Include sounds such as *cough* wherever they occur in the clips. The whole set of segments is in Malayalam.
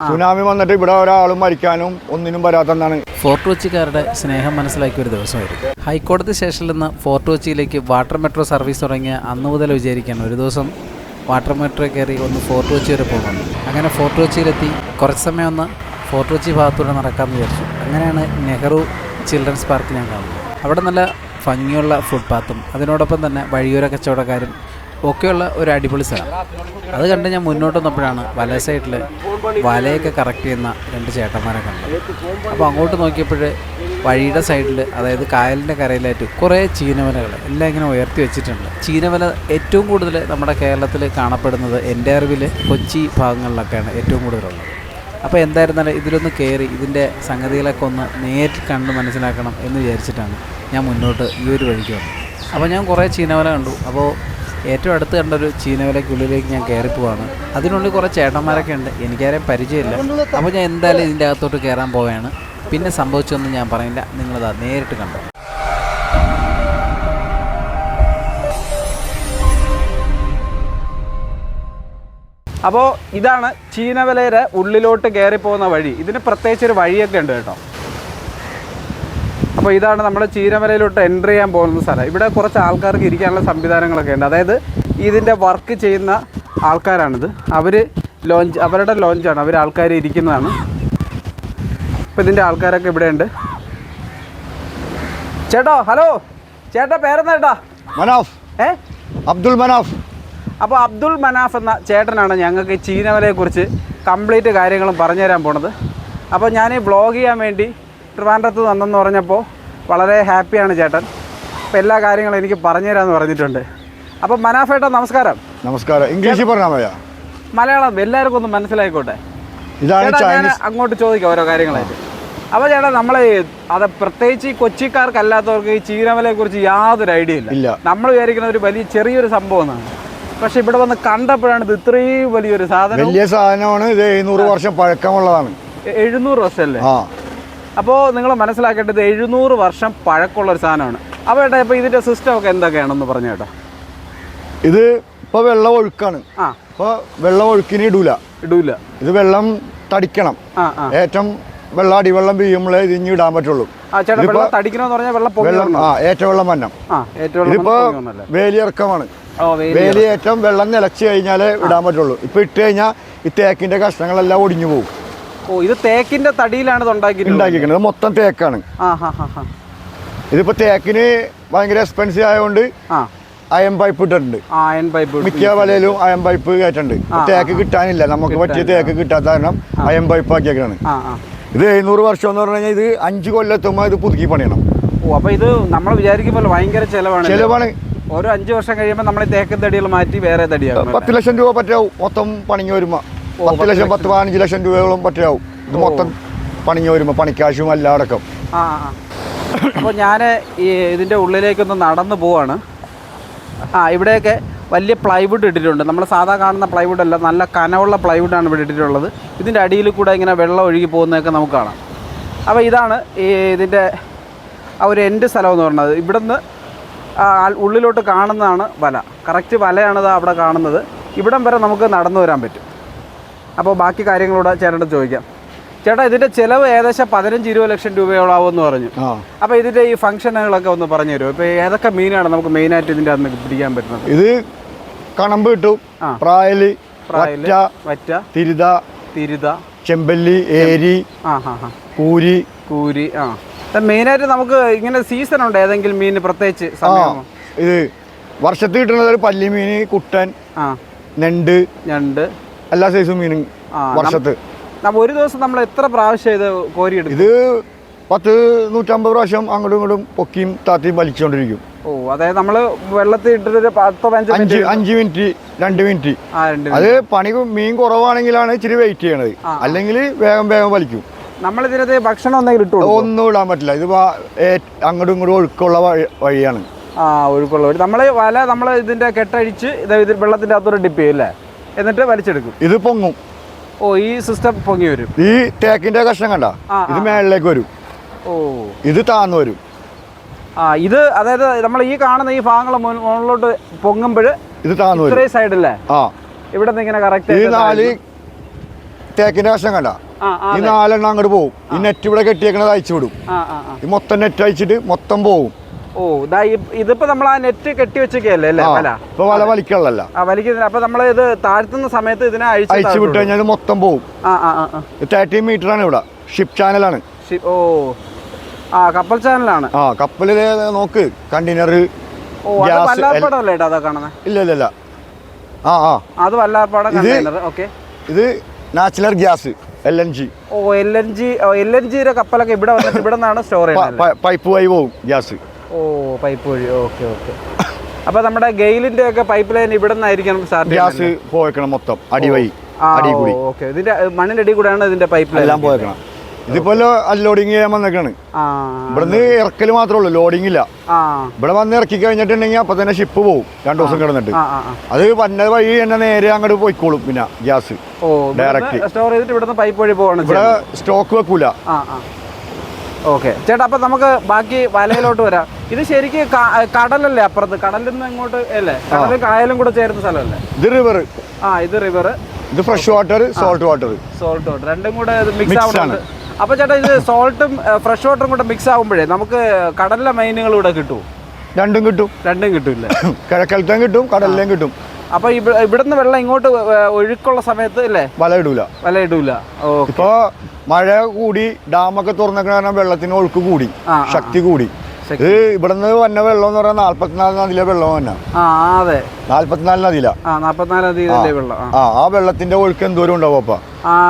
സുനാമി വന്നിട്ട് ഇവിടെ ഒരാളും മരിക്കാനും ഒന്നിനും വരാത്തെന്നാണ് ഫോർട്ട് കൊച്ചിക്കാരുടെ സ്നേഹം മനസ്സിലാക്കിയ ഒരു ദിവസം ദിവസമായിരുന്നു ഹൈക്കോടതി സ്റ്റേഷനിൽ നിന്ന് ഫോർട്ട് കൊച്ചിയിലേക്ക് വാട്ടർ മെട്രോ സർവീസ് തുടങ്ങിയ അന്ന് മുതൽ വിചാരിക്കുകയാണ്. ഒരു ദിവസം വാട്ടർ മെട്രോ കയറി ഒന്ന് ഫോർട്ട് കൊച്ചി വരെ പോകണം. അങ്ങനെ ഫോർട്ട് കൊച്ചിയിലെത്തി. കുറച്ച് സമയം ഒന്ന് ഫോർട്ട് കൊച്ചി ഭാഗത്തൂടെ നടക്കാമെന്ന് വിചാരിച്ചു. അങ്ങനെയാണ് നെഹ്റു ചിൽഡ്രൻസ് പാർക്ക് ഞാൻ കാണുന്നത്. അവിടെ നല്ല ഭംഗിയുള്ള ഫുട്പാത്തും അതിനോടൊപ്പം തന്നെ വഴിയോര കച്ചവടക്കാരും ഒക്കെയുള്ള ഒരു അടിപൊളി സ്ഥലം. അത് കണ്ട് ഞാൻ മുന്നോട്ട് വന്നപ്പോഴാണ് വല സൈഡിൽ വലയൊക്കെ കറക്റ്റ് ചെയ്യുന്ന രണ്ട് ചേട്ടന്മാരെ കണ്ടത്. അപ്പോൾ അങ്ങോട്ട് നോക്കിയപ്പോൾ വഴിയുടെ സൈഡിൽ അതായത് കായലിന്റെ കരയിലായിട്ട് കുറേ ചീനവലകൾ എല്ലാം ഇങ്ങനെ ഉയർത്തി വെച്ചിട്ടുണ്ട്. ചീനവല ഏറ്റവും കൂടുതൽ നമ്മുടെ കേരളത്തിൽ കാണപ്പെടുന്നത് എന്റെ അറിവിൽ കൊച്ചി ഭാഗങ്ങളിലൊക്കെയാണ് ഏറ്റവും കൂടുതലുള്ളത്. അപ്പോൾ എന്തായിരുന്നാലും ഇതിലൊന്ന് കയറി ഇതിന്റെ സംഗതികളൊക്കെ ഒന്ന് നേരിട്ട് കണ്ട് മനസ്സിലാക്കണം എന്ന് വിചാരിച്ചിട്ടാണ് ഞാൻ മുന്നോട്ട് ഈ ഒരു വഴിക്ക് വന്നത്. അപ്പോൾ ഞാൻ കുറേ ചീനവല കണ്ടു. അപ്പോൾ ഏറ്റവും അടുത്ത് കണ്ടൊരു ചീനവലയ്ക്കുള്ളിലേക്ക് ഞാൻ കയറിപ്പോവാണ് അതിനുള്ളിൽ കുറേ ചേട്ടന്മാരൊക്കെ ഉണ്ട്. എനിക്കാരെയും പരിചയമില്ല. അപ്പോൾ ഞാൻ എന്തായാലും ഇതിന്റെ അകത്തോട്ട് കയറാൻ പോവുകയാണ്. പിന്നെ സംഭവിച്ചൊന്നും ഞാൻ പറയില്ല നിങ്ങളതാ നേരിട്ട് കണ്ടോ. അപ്പോൾ ഇതാണ് ചീനവലയുടെ ഉള്ളിലോട്ട് കയറി പോകുന്ന വഴി. ഇതിന് പ്രത്യേകിച്ച് ഒരു വഴിയൊക്കെ ഉണ്ട് കേട്ടോ. അപ്പോൾ ഇതാണ് നമ്മൾ ചീരമലയിലോട്ട് എന്റർ ചെയ്യാൻ പോകുന്ന സ്ഥലം. ഇവിടെ കുറച്ച് ആൾക്കാർക്ക് ഇരിക്കാനുള്ള സംവിധാനങ്ങളൊക്കെ ഉണ്ട്. അതായത് ഇതിന്റെ വർക്ക് ചെയ്യുന്ന ആൾക്കാരാണിത്. അവർ ലോഞ്ച് അവരുടെ ലോഞ്ചാണ് അവർ ആൾക്കാർ ഇരിക്കുന്നതാണ്. അപ്പോൾ ഇതിന്റെ ആൾക്കാരൊക്കെ ഇവിടെ ഉണ്ട് ചേട്ടോ ഹലോ. ചേട്ടാ പേരെന്താ ചേട്ടാ? മനാഫ്. ഏ? അബ്ദുൾ മനാഫ്. അപ്പോൾ അബ്ദുൾ മനാഫ് എന്ന ചേട്ടനാണ് ഞങ്ങൾക്ക് ഈ ചീനവലയെക്കുറിച്ച് കംപ്ലീറ്റ് കാര്യങ്ങളും പറഞ്ഞു തരാൻ പോണത്. അപ്പോൾ ഞാൻ ഈ വ്ളോഗ് ചെയ്യാൻ വേണ്ടി ട്രിവാൻഡ്രത്ത് വന്നെന്ന് പറഞ്ഞപ്പോൾ വളരെ ഹാപ്പിയാണ് ചേട്ടൻ. അപ്പോൾ എല്ലാ കാര്യങ്ങളും എനിക്ക് പറഞ്ഞു തരാമെന്ന് പറഞ്ഞിട്ടുണ്ട്. അപ്പം മനാഫേട്ടാ നമസ്കാരം. നമസ്കാരം. ഇംഗ്ലീഷിൽ പറഞ്ഞാൽ മതിയാ? മലയാളം എല്ലാവർക്കും ഒന്ന് മനസ്സിലായിക്കോട്ടെ? ഇതാണ് ഞാൻ ചൈനീസ് അങ്ങോട്ട് ചോദിക്കാം ഓരോ കാര്യങ്ങളായിട്ട്. അപ്പോൾ ചേട്ടാ നമ്മൾ അത് പ്രത്യേകിച്ച് ഈ കൊച്ചിക്കാർക്കല്ലാത്തവർക്ക് ഈ ചീരമലയെ കുറിച്ച് യാതൊരു ഐഡിയ ഇല്ല. ഇല്ല. നമ്മൾ വിചാരിക്കുന്ന ഒരു വലിയ ചെറിയൊരു സംഭവം എന്നാണ്. പക്ഷെ ഇവിടെ വന്ന് കണ്ടപ്പോഴാണ് ഇത് ഇത്രയും വലിയൊരു സാധനം വലിയ സാധനമാണ്. ഇത് എഴുന്നൂറ് വർഷം പഴക്കമുള്ളതാണ്. എഴുന്നൂറ് വർഷമല്ലേ? അപ്പോൾ നിങ്ങൾ മനസ്സിലാക്കേണ്ടത് എഴുന്നൂറ് വർഷം പഴക്കമുള്ള ഒരു സാധനമാണ്. അപ്പോൾ ഏട്ടാ ഇപ്പോൾ ഇതിന്റെ സിസ്റ്റം ഒക്കെ എന്തൊക്കെയാണെന്ന് പറഞ്ഞു കേട്ടോ ഇത് ഇപ്പോൾ വെള്ളം ഒഴുക്കാണ്. ആ. ഇപ്പോൾ വെള്ളം ഒഴുക്കിന് ഇടൂല. ഇടൂല. ഇത് വെള്ളം തടിക്കണം. ഏറ്റവും വെള്ളം അടിവെള്ളം പെയ്യുമ്പോഴേ ഇത് ഇനി ഇടാൻ പറ്റുള്ളൂ. ആ വെള്ളം മന്നം ഇതിപ്പോ വേലിയിറക്കമാണ്. വേലി ഏറ്റവും വെള്ളം നിലച്ച് കഴിഞ്ഞാലേ ഇടാൻ പറ്റുള്ളൂ. ഇപ്പൊ ഇട്ട് കഴിഞ്ഞാൽ ഈ തേക്കിന്റെ കഷ്ണങ്ങളെല്ലാം ഒടിഞ്ഞു പോകും ഓ ഇത് തേക്കിന്റെ തടിയിലാണ് ഇത് ഉണ്ടാക്കിയിട്ടുള്ളത്. ഉണ്ടാക്കിയിരിക്കുന്നത്. മൊത്തം തേക്കാണ്. ആ ഹാ ഹാ ഹാ. ഇതിപ്പോ തേക്കിന് ഭയങ്കര എക്സ്പെൻസീവ് ആയതുകൊണ്ട് ആ. പൈപ്പ് ഇട്ടിട്ടുണ്ട്. അയൺ പൈപ്പ് മിക്ക വലയിലും അയൺ പൈപ്പ് കയറ്റുണ്ട്. തേക്ക് കിട്ടാനില്ല. നമുക്ക് പറ്റിയ തേക്ക് കിട്ടാത്ത കാരണം അയൺ പൈപ്പ് ആക്കിയേക്കാണ് ആ ആ. ഇത് എഴുന്നൂറ് വർഷം എന്ന് പറഞ്ഞു കഴിഞ്ഞാൽ ഇത് അഞ്ച് കൊല്ലെത്തുമ്പോൾ ഇത് പുതുക്കി പണിയണം. ഓ അപ്പൊ ഇത് നമ്മൾ വിചാരിക്കുമ്പോൾ ഭയങ്കര ചെലവാണ്. ചെലവാണ്. ഓരോ അഞ്ച് വർഷം കഴിയുമ്പോൾ നമ്മൾ ഈ തേക്കൻ തടികൾ മാറ്റി വേറെ തടിയാകും പത്ത് ലക്ഷം രൂപ പറ്റാവും മൊത്തം പണിഞ്ഞു വരുമ്പോ പത്ത് ലക്ഷം പത്ത് പതിനഞ്ച് ലക്ഷം രൂപയോളം പറ്റിയാവും ഇത് മൊത്തം പണിഞ്ഞു വരുമ്പോ പണിക്കാശും എല്ലാം അടക്കം. ആ അപ്പോൾ ഞാൻ ഈ ഇതിന്റെ ഉള്ളിലേക്കൊന്ന് നടന്നു പോവാണ്. ആ ഇവിടെയൊക്കെ വലിയ പ്ലൈവുഡ് ഇട്ടിട്ടുണ്ട്. നമ്മൾ സാധാ കാണുന്ന പ്ലൈവുഡ് അല്ല നല്ല കനവുള്ള പ്ലൈവുഡാണ് ഇവിടെ ഇട്ടിട്ടുള്ളത്. ഇതിന്റെ അടിയിൽ കൂടെ ഇങ്ങനെ വെള്ളം ഒഴുകി പോകുന്നതൊക്കെ നമുക്ക് കാണാം. അപ്പോൾ ഇതാണ് ഈ ഇതിന്റെ ആ ഒരു എൻഡ് സ്ഥലം എന്ന് പറയുന്നത് ഇവിടുന്ന് ഉള്ളിലോട്ട് കാണുന്നതാണ് വല. കറക്റ്റ് വലയാണിത് അവിടെ കാണുന്നത്. ഇവിടം വരെ നമുക്ക് നടന്നു വരാൻ പറ്റും. അപ്പോൾ ബാക്കി കാര്യങ്ങളൂടെ ചേട്ടന്റെ ചോദിക്കാം. ചേട്ടാ ഇതിന്റെ ചിലവ് ഏകദേശം പതിനഞ്ച് ഇരുപത് ലക്ഷം രൂപയോളാവും എന്ന് പറഞ്ഞു അപ്പൊ ഇതിന്റെ ഈ ഫംഗ്ഷനുകളൊക്കെ ഒന്ന് പറഞ്ഞു തരുമോ? ഇപ്പൊ ഏതൊക്കെ മീനാണ് നമുക്ക് മെയിൻ ആയിട്ട് ഇതിന്റെ അന്ന് പിടിക്കാൻ പറ്റുന്നത്? ഇത് കണമ്പ് കിട്ടും. പ്രായൽ വറ്റ തിരുത തിരുത ചെമ്പല്ലി ഏരി കൂരി. കൂരി ആ. മെയിനായിട്ട് നമുക്ക് ഇങ്ങനെ സീസൺ ഉണ്ട് ഏതെങ്കിലും മീൻ പ്രത്യേകിച്ച് ഇത് വർഷത്തിൽ കിട്ടുന്നത് പല്ലിമീൻ കുട്ടൻ ആ. ഞണ്ട് ഞണ്ട്. എല്ലാ സൈസും മീനും വർഷത്ത്. ഒരു ദിവസം നമ്മൾ എത്ര പ്രാവശ്യം ഇത് കോരിയെടുക്കും? ഇത് പത്ത് നൂറ്റമ്പത് പ്രാവശ്യം അങ്ങോട്ടും ഇങ്ങോട്ടും പൊക്കിയും താത്തിയും വലിച്ചുകൊണ്ടിരിക്കും. ഓ അതായത് നമ്മൾ വെള്ളത്തിൽ ഇട്ടിട്ടൊരു പത്തോ അഞ്ച് അഞ്ച് മിനിറ്റ് രണ്ട് മിനിറ്റ്. അത് പണി മീൻ കുറവാണെങ്കിലാണ് ഇച്ചിരി വെയിറ്റ് ചെയ്യണത്. അല്ലെങ്കിൽ വേഗം വേഗം വലിക്കും. നമ്മൾ ഇതിനകത്ത് ഭക്ഷണം എന്തെങ്കിലും ഇട്ടു? ഒന്നും ഇടാൻ പറ്റില്ല. ഇത് അങ്ങോട്ടും ഇങ്ങോട്ടും ഒഴുക്കുള്ള വഴിയാണ്. ആ ഒഴുക്കുള്ള വഴി. നമ്മൾ വല നമ്മൾ ഇതിന്റെ കെട്ടഴിച്ച് ഇത് വെള്ളത്തിന്റെ അകത്തോട്ട് ഡിപ്പ് ചെയ്യും അല്ലേ? എന്നിട്ട് വലിച്ചെടുക്കും. ഇത് പൊങ്ങും. ഓ ഈ സിസ്റ്റം പൊങ്ങി വരും. ഈ തേക്കിന്റെ കഷ്ണം കണ്ട? ഇത് മേളിലേക്ക് വരും. ഓ. ഇത് താന്ന് വരും. ആ ഇത് അതായത് നമ്മൾ ഈ കാണുന്ന ഈ ഭാഗങ്ങൾ മുകളിലോട്ട് പൊങ്ങുമ്പോൾ ഇത് താന്ന് വരും. ഇത്രയും സൈഡല്ലേ ആ. ഇവിടെ നിന്ന് ഇങ്ങനെ കറക്റ്റ് ഈ നാല് തേക്കിന്റെ കഷ്ണം കണ്ട? ഈ നാലെണ്ണം അങ്ങോട്ട് പോകും ഈ നെറ്റ് ഇവിടെ കെട്ടിയേക്കണത് അയച്ചു വിടും. ഈ മൊത്തം നെറ്റ് അയച്ചിട്ട് മൊത്തം പോകും ഓ ഇതാ ഇതിപ്പോ നമ്മൾ ആ നെറ്റ് കെട്ടി വെച്ചൊക്കെയല്ലേ അല്ലേ? വല? ഇപ്പൊ വല വലിക്കള്ളല്ല ആ വലിക്കുന്നില്ല. അപ്പൊ നമ്മൾ ഇത് താഴ്ത്തുന്ന സമയത്ത് ഇതിനെ അഴിച്ചു വിട്ട് കഴിഞ്ഞാൽ മൊത്തം പോകും ആ ആ ആ തേർട്ടി മീറ്റർ ആണ് ഇവിടെ. ഷിപ്പ് ചാനലാണ് ഓ. ആ കപ്പൽ ചാനലാണ് ആ കപ്പലിൽ നോക്ക്. കണ്ടെയ്നർ ഇല്ല ഇല്ല ഇല്ല. ആ ആ. അത് വല്ലാർപ്പാടം ഇത് കണ്ടെയ്നർ ഓക്കെ. ഇത് natural gas L N G. ഓ L N G L N ജിയുടെ കപ്പലൊക്കെ ഇവിടെ വന്നിട്ട് ഇവിടെ നിന്നാണ് സ്റ്റോർ പൈപ്പ് വഴി പോകും ഗ്യാസ്. ഓ പൈപ്പ് വഴി. ഓക്കെ ഓക്കെ അപ്പൊ നമ്മുടെ ഗെയിലിന്റെ ഒക്കെ പൈപ്പ് ലൈൻ ഇവിടെ നിന്നായിരിക്കണം സാർ ഗ്യാസ് പോയേക്കണം മൊത്തം. അടി വഴി. അടി കൂടി. ഓക്കെ ഇതിന്റെ മണ്ണിന്റെ അടി കൂടെയാണ് ഇതിന്റെ പൈപ്പ് ലൈൻ എല്ലാം പോയേക്കണം. ഇതിപ്പോ അൺലോഡിങ് ചെയ്യാൻ വന്നേക്കാണ്. ആ ഇവിടുന്ന് ഇറക്കൽ മാത്രമേ ഉള്ളൂ ലോഡിംഗ് ഇല്ല. ഇവിടെ വന്ന് ഇറക്കി കഴിഞ്ഞിട്ടുണ്ടെങ്കിൽ അപ്പൊ തന്നെ ഷിപ്പ് പോകും രണ്ടു ദിവസം കിടന്നിട്ട്. അത് വന്ന വഴി തന്നെ നേരെ അങ്ങോട്ട് പോയിക്കോളും പിന്നെ ഗ്യാസ്. Direct. സ്റ്റോർ ചെയ്തിട്ട് ഇവിടുന്ന് പൈപ്പ് വഴി പോവാണ് ഇവിടെ സ്റ്റോക്ക് വെക്കൂല. ഓക്കെ ചേട്ടാ അപ്പൊ നമുക്ക് ബാക്കി വലയിലോട്ട് വരാം. ഇത് ശരിക്കും കടലല്ലേ അപ്പുറത്ത്? കടലിൽ നിന്ന് ഇങ്ങോട്ട് അല്ലേ? കടലും കായലും കൂടെ ചേരുന്ന സ്ഥലമല്ലേ? ഇത് റിവർ ആ ഇത് റിവർ ഇത് fresh water salt water salt water രണ്ടും കൂടെ മിക്സ് ആവുന്നുണ്ട്. അപ്പൊ ചേട്ടാ ഇത് സോൾട്ടും ഫ്രഷ് വാട്ടറും കൂടെ മിക്സ് ആവുമ്പോഴേ നമുക്ക് കടലിലെ മൈനുകൾ ഇവിടെ കിട്ടും രണ്ടും കിട്ടും. രണ്ടും കിട്ടില്ല? *coughs* കിഴക്കലത്തേം കിട്ടും കടലിലേം കിട്ടും. അപ്പൊ ഇവ- ഇവിടുന്ന് വെള്ളം ഇങ്ങോട്ട് ഒഴുക്കുള്ള സമയത്ത് അല്ലേ? വല ഇടൂല. വല ഇടൂല. ഇപ്പൊ മഴ കൂടി ഡാമൊക്കെ തുറന്നേക്കണ കാരണം വെള്ളത്തിന് ഒഴുക്ക് കൂടി ശക്തി കൂടി. ഇത് ഇവിടുന്ന് വന്ന വെള്ളം എന്ന് പറഞ്ഞാൽ നാല്പത്തിനാല് നദിയിലെ വെള്ളം തന്നെ. അതെ. നാല്പത്തിനാല് നദിയില. വെള്ളം ആ. ആ വെള്ളത്തിന്റെ ഒഴുക്ക് എന്തോരം ഉണ്ടാവും അപ്പൊ?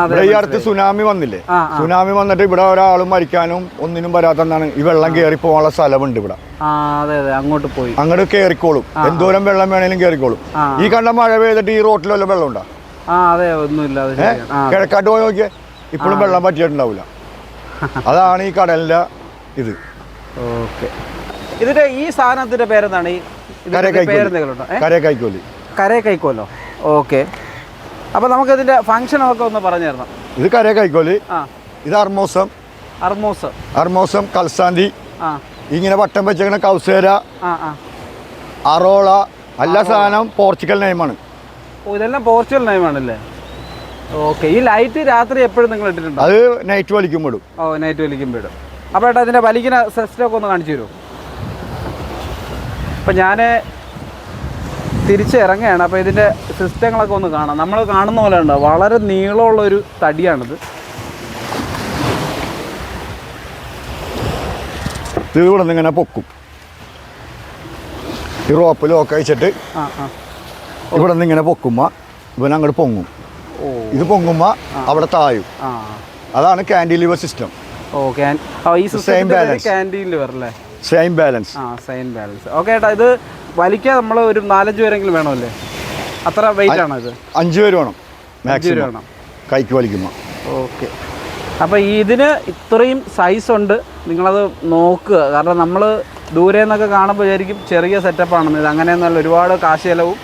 ഇവിടെ ഈ അടുത്ത് സുനാമി വന്നില്ലേ. സുനാമി വന്നിട്ട് ഇവിടെ ഒരാളും മരിക്കാനും ഒന്നിനും വരാത്തെന്നാണ് ഈ വെള്ളം കയറി പോകാനുള്ള സ്ഥലമുണ്ട് ഇവിടെ. അങ്ങോട്ട് പോയി. അങ്ങോട്ട് കയറിക്കോളും എന്തോരം വെള്ളം വേണേലും കയറിക്കോളും ഈ കണ്ട മഴ പെയ്തിട്ട് ഈ റോട്ടിൽ വല്ല വെള്ളം ഉണ്ടാ? അതെ ഒന്നുമില്ല കിഴക്കാട്ട് പോയി നോക്കിയേ. ഇപ്പോഴും വെള്ളം പറ്റിയിട്ടുണ്ടാവില്ല *laughs* അതാണ് ഈ കടലിന്റെ ഇത്. ഓക്കെ. ഇതിന്റെ ഈ സാധനത്തിന്റെ പേരെന്താണ്? ഈ ഇതിന്റെ കര പേരെന്തെങ്കിലും ഉണ്ടോ ഏ? കര കൈക്കോലി കരേ കൈക്കോലോ ഓക്കെ. അപ്പൊ നമുക്ക് ഇതിന്റെ ഫംഗ്ഷൻ ഒക്കെ ഒന്ന് പറഞ്ഞു തരണം ഇത് കരേക്കൈക്കോലി ഇത് അർമോസം. അർമോസ്. അർമോസം കൽസാന്തി. ഇങ്ങനെ വട്ടം വെച്ചേക്കണ കൗസേര അറോള എല്ലാ സാധനം പോർച്ചുഗൽ നെയിമാണ് ഇതെല്ലാം പോർച്ചുഗൽ നയമാണല്ലേ ഓക്കെ. ഈ ലൈറ്റ് രാത്രി എപ്പോഴും നിങ്ങൾ ഇട്ടിട്ടുണ്ടോ? അത് നൈറ്റ് വലിക്കുമ്പോഴും. ഓ നൈറ്റ് വലിക്കുമ്പോഴും. അപ്പോൾ ഏട്ടാ ഇതിന്റെ വലിക്കുന്ന സെസ്റ്റൊക്കെ ഒന്ന് കാണിച്ചു തരുമോ? അപ്പം ഞാൻ തിരിച്ച് ഇറങ്ങുകയാണ് അപ്പോൾ ഇതിന്റെ സിസ്റ്റങ്ങളൊക്കെ ഒന്ന് കാണാം. നമ്മൾ കാണുന്ന പോലെ ഉണ്ടോ? വളരെ നീളമുള്ളൊരു തടിയാണിത്. ഇത് ഇവിടെ നിന്ന് ഇങ്ങനെ പൊക്കും. ഈ റോപ്പ് ലോക്ക് അയച്ചിട്ട് ഇവിടെ നിന്ന് ഇങ്ങനെ പൊക്കുമ്പോ ഇവൻ അങ്ങോട്ട് പൊങ്ങും. ഇത് പൊങ്ങുമ്പോ അവിടെ താഴും അതാണ് കാൻഡിലിവർ സിസ്റ്റം ഓ ക്യാൻ ഈ സിസ്റ്റം. ക്യാന്റീനിൽ വരല്ലേ സെയിം ബാലൻസ് ആ സെയിം ബാലൻസ് ഓക്കെ ഏട്ടാ ഇത് വലിക്കാൻ നമ്മൾ ഒരു നാലഞ്ച് പേരെങ്കിലും വേണമല്ലേ? അത്ര വെയിറ്റ് ആണോ ഇത്? അഞ്ച് പേര് വേണം അഞ്ച് പേര് വേണം. കൈക്ക് വലിക്കുമ്പോൾ. ഓക്കെ അപ്പോൾ ഇതിന് ഇത്രയും സൈസ് ഉണ്ട്. നിങ്ങളത് നോക്കുക. കാരണം നമ്മൾ ദൂരെ നിന്നൊക്കെ കാണുമ്പോൾ വിചാരിക്കും ചെറിയ സെറ്റപ്പാണെന്ന് ഇത് അങ്ങനെയൊന്നുമല്ല ഒരുപാട് കാശ് ചിലവും.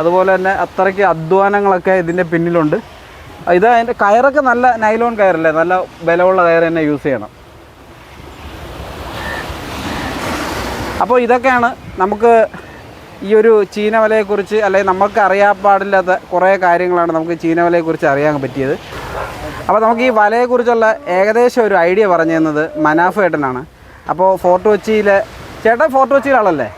അതുപോലെ തന്നെ അത്രയ്ക്ക് അധ്വാനങ്ങളൊക്കെ ഇതിന്റെ പിന്നിലുണ്ട്. ഇത് അതിന്റെ കയറൊക്കെ നല്ല നൈലോൺ കയറല്ലേ? നല്ല ബലമുള്ള കയർ തന്നെ യൂസ് ചെയ്യണം. അപ്പോൾ ഇതൊക്കെയാണ് നമുക്ക് ഈ ഒരു ചീനവലയെക്കുറിച്ച് അല്ലെങ്കിൽ നമുക്ക് അറിയാൻ പാടില്ലാത്ത കുറേ കാര്യങ്ങളാണ് നമുക്ക് ചീനവലയെക്കുറിച്ച് അറിയാൻ പറ്റിയത്. അപ്പോൾ നമുക്ക് ഈ വലയെക്കുറിച്ചുള്ള ഏകദേശം ഒരു ഐഡിയ പറഞ്ഞു തന്നത് മനാഫ് ഏട്ടനാണ്. അപ്പോൾ ഫോർട്ട് കൊച്ചിയിലെ ചേട്ടൻ ഫോർട്ട് കൊച്ചിയിലാളല്ലേ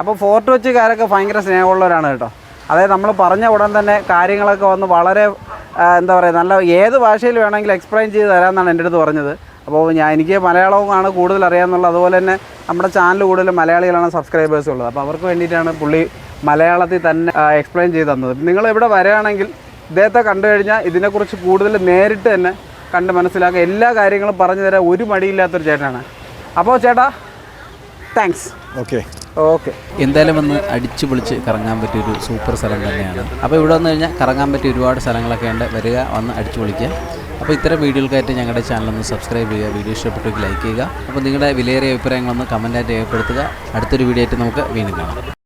അപ്പോൾ ഫോർട്ട് കൊച്ചിക്കാരൊക്കെ ഭയങ്കര സ്നേഹമുള്ളവരാണ് കേട്ടോ. അതായത് നമ്മൾ പറഞ്ഞ ഉടൻ തന്നെ കാര്യങ്ങളൊക്കെ വന്ന് വളരെ എന്താ പറയുക നല്ല ഏത് ഭാഷയിൽ വേണമെങ്കിലും എക്സ്പ്ലെയിൻ ചെയ്ത് തരാമെന്നാണ് എന്റെ അടുത്ത് പറഞ്ഞത്. അപ്പോൾ ഞാൻ എനിക്ക് മലയാളവുമാണ് കൂടുതൽ അറിയാമെന്നുള്ളത്. അതുപോലെ തന്നെ നമ്മുടെ ചാനൽ കൂടുതൽ മലയാളികളാണ് സബ്സ്ക്രൈബേഴ്സ് ഉള്ളത്. അപ്പോൾ അവർക്ക് വേണ്ടിയിട്ടാണ് പുള്ളി മലയാളത്തിൽ തന്നെ എക്സ്പ്ലെയിൻ ചെയ്ത് തന്നത്. നിങ്ങൾ ഇവിടെ വരികയാണെങ്കിൽ ഇദ്ദേഹത്തെ കണ്ടു കഴിഞ്ഞാൽ ഇതിനെക്കുറിച്ച് കൂടുതൽ നേരിട്ട് തന്നെ കണ്ട് മനസ്സിലാക്കുക. എല്ലാ കാര്യങ്ങളും പറഞ്ഞു തരാൻ ഒരു മടിയില്ലാത്തൊരു ചേട്ടനാണ്. അപ്പോൾ ചേട്ടാ താങ്ക്സ് ഓക്കെ ഓക്കെ. എന്തായാലും വന്ന് അടിച്ചു പൊളിച്ച് കറങ്ങാൻ പറ്റിയ ഒരു സൂപ്പർ സ്ഥലം തന്നെയാണ്. അപ്പോൾ ഇവിടെ വന്നു കഴിഞ്ഞാൽ കറങ്ങാൻ പറ്റിയ ഒരുപാട് സ്ഥലങ്ങളൊക്കെ ഉണ്ട്. വരിക വന്ന് അടിച്ചു പൊളിക്കുക. അപ്പോൾ ഇത്തരം വീഡിയോകൾക്കായിട്ട് ഞങ്ങളുടെ ചാനൽ ഒന്ന് സബ്സ്ക്രൈബ് ചെയ്യുക വീഡിയോ ഇഷ്ടപ്പെട്ടെങ്കിൽ ലൈക്ക് ചെയ്യുക. അപ്പോൾ നിങ്ങളുടെ വിലയേറിയ അഭിപ്രായങ്ങളൊന്ന് കമന്റായിട്ട് രേഖപ്പെടുത്തുക. അടുത്തൊരു വീഡിയോ ആയിട്ട് നമുക്ക് വീണ്ടും കാണാം.